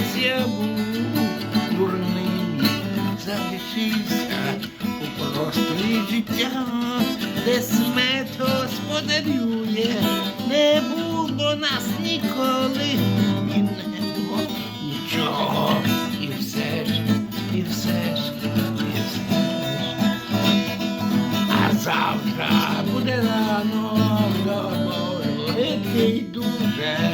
Десь я був дурним, залишився у просторі життя, де смерть господарює, не було нас ніколи, і не було нічого, і все ж, і все ж, і все ж. А завтра буде рано. Великий дуже безсонна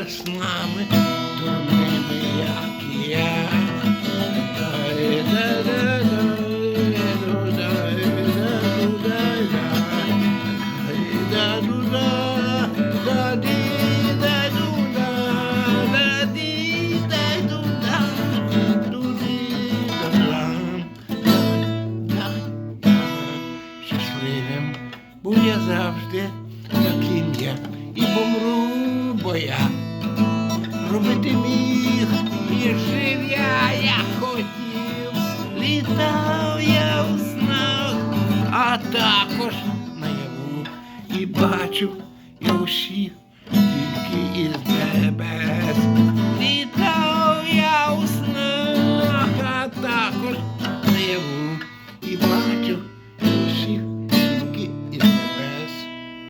проклята снами, дурними, як я. Щасливим був я завжди таким я і помру, бо я робити міг. І жив я, я хотів, літав я в снах, а також наяву і бачу я усі тільки із небес. Літав я у снах, а також наяву.